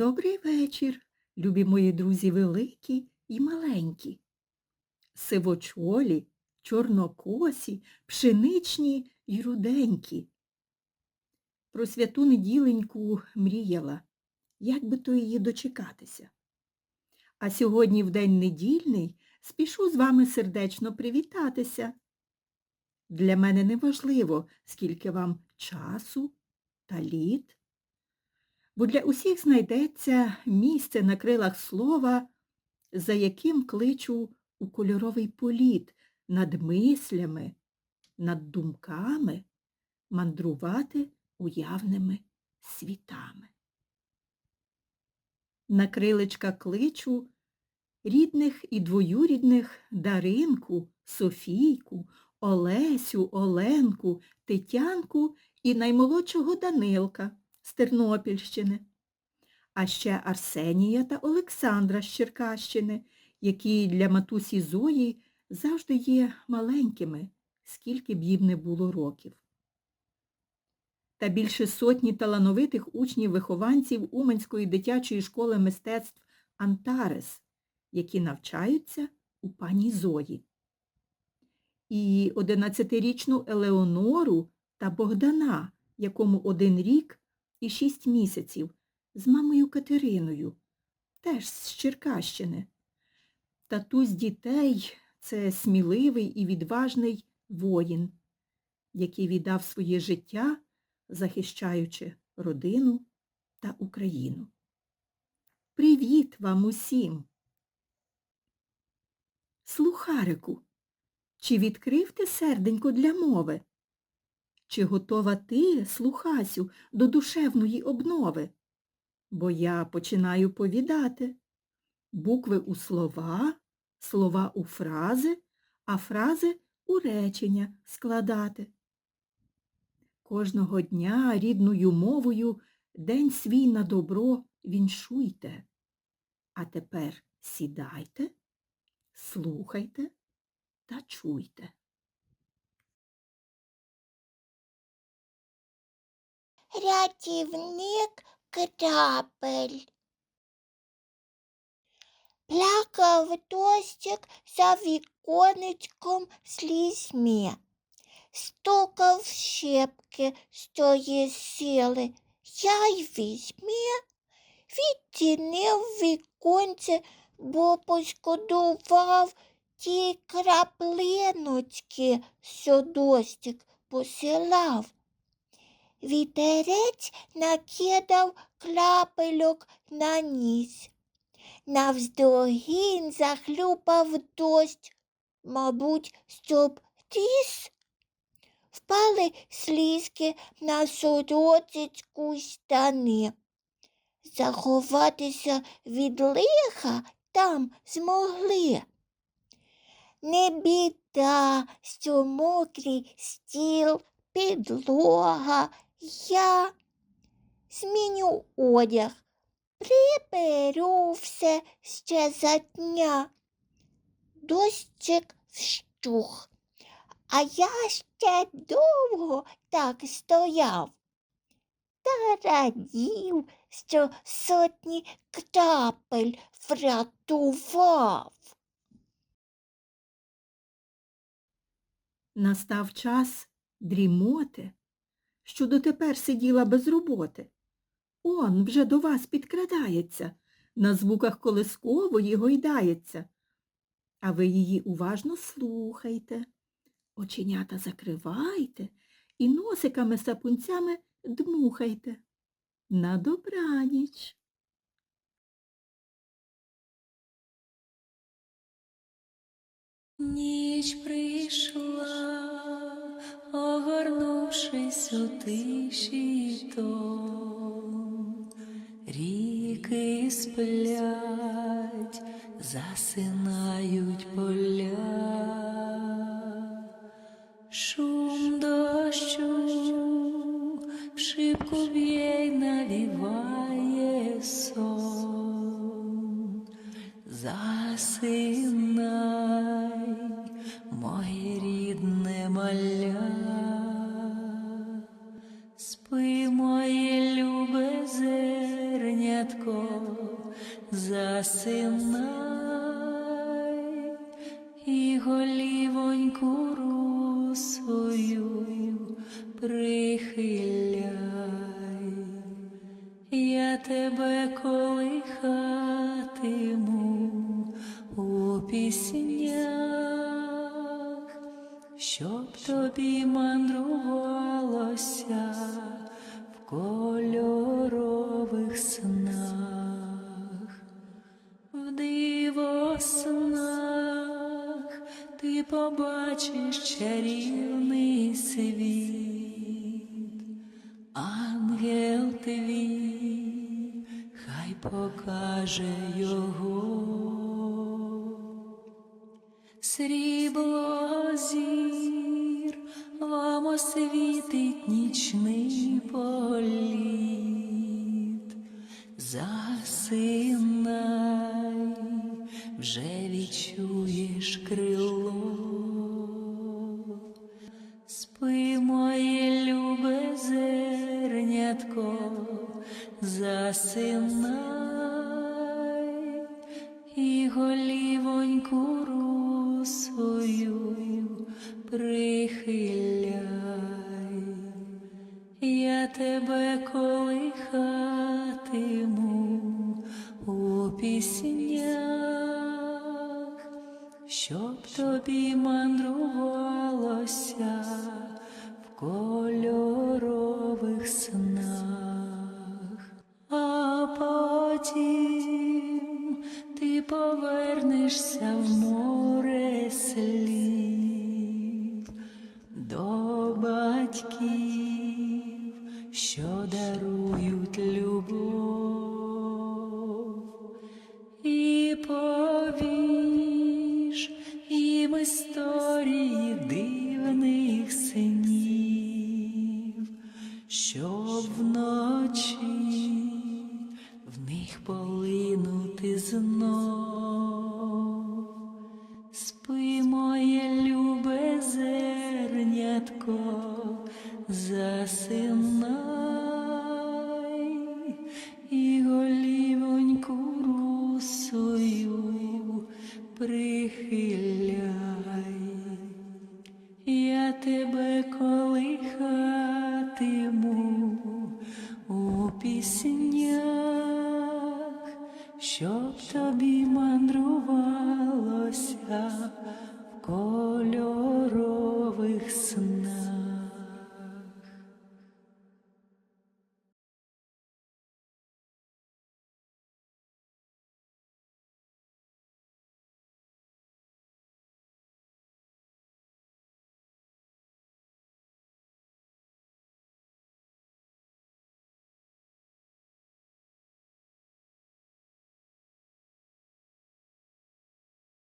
Добрий вечір, любі мої друзі великі і маленькі. Сивочолі, чорнокосі, пшеничні й руденькі. Про святу неділеньку мріяла, як би то її дочекатися. А сьогодні в день недільний спішу з вами сердечно привітатися. Для мене не важливо, скільки вам часу та літ бо для усіх знайдеться місце на крилах слова, за яким кличу у кольоровий політ над мислями, над думками мандрувати уявними світами. На крилечка кличу рідних і двоюрідних Даринку, Софійку, Олесю, Оленку, Тетянку і наймолодшого Данилка з Тернопільщини, а ще Арсенія та Олександра з Черкащини, які для матусі Зої завжди є маленькими, скільки б їм не було років. Та більше сотні талановитих учнів-вихованців Уманської дитячої школи мистецтв Антарес, які навчаються у пані Зої. І одинадцятирічну Елеонору та Богдана, якому один рік і шість місяців з мамою Катериною, теж з Черкащини. Татусь дітей це сміливий і відважний воїн, який віддав своє життя, захищаючи родину та Україну. Привіт вам усім! Слухарику, чи відкрив ти серденько для мови? Чи готова ти, слухасю, до душевної обнови? Бо я починаю повідати. Букви у слова, слова у фрази, а фрази у речення складати. Кожного дня рідною мовою день свій на добро віншуйте. А тепер сідайте, слухайте та чуйте. Рятівник крапель. Плакав дощик за віконечком слізьми, стукав щепки з тої сили, я й візьми, відтінив віконце, бо пошкодував ті краплиночки, що дощик посилав. Вітерець накидав крапельок на ніс. Навздогін захлюпав дощ, мабуть, щоб тіс. Впали слізки на сорочечку штани. Заховатися від лиха там змогли. Не біда, що мокрий стіл, підлога, я зміню одяг, приберу все ще за дня. Дощик вщух, а я ще довго так стояв. Та радів, що сотні крапель врятував. Настав час дрімоти, що дотепер сиділа без роботи. Он вже до вас підкрадається, на звуках колискової гойдається. А ви її уважно слухайте, оченята закривайте і носиками сапунцями дмухайте. На добраніч. Ніч прийшла, огорнувшись у тиші тон, ріки сплять, засинають поля, шум дощу шибку б'є навіває сон. Засинай, рідне маля, спи моє любе зернятко, засинай і голівоньку русою прихиляй, я тебе колихатиму у піснях щоб тобі мандрувалося в кольорових снах, в диво снах ти побачиш чарівний світ, ангел твій, хай покаже його. Срібло зір вам освітить нічний політ. Засинай, вже відчуєш крило. Спи, моє любе зернятко, засинай тебе колихатиму у піснях, щоб тобі мандрувалося в кольорових снах, а потім ти повернешся в море дарують любов і повіш їм історії дивних синів, щоб вночі в них полинути знов. Прихиляй. Я тебе колихатиму у піснях, щоб тобі мандрувалося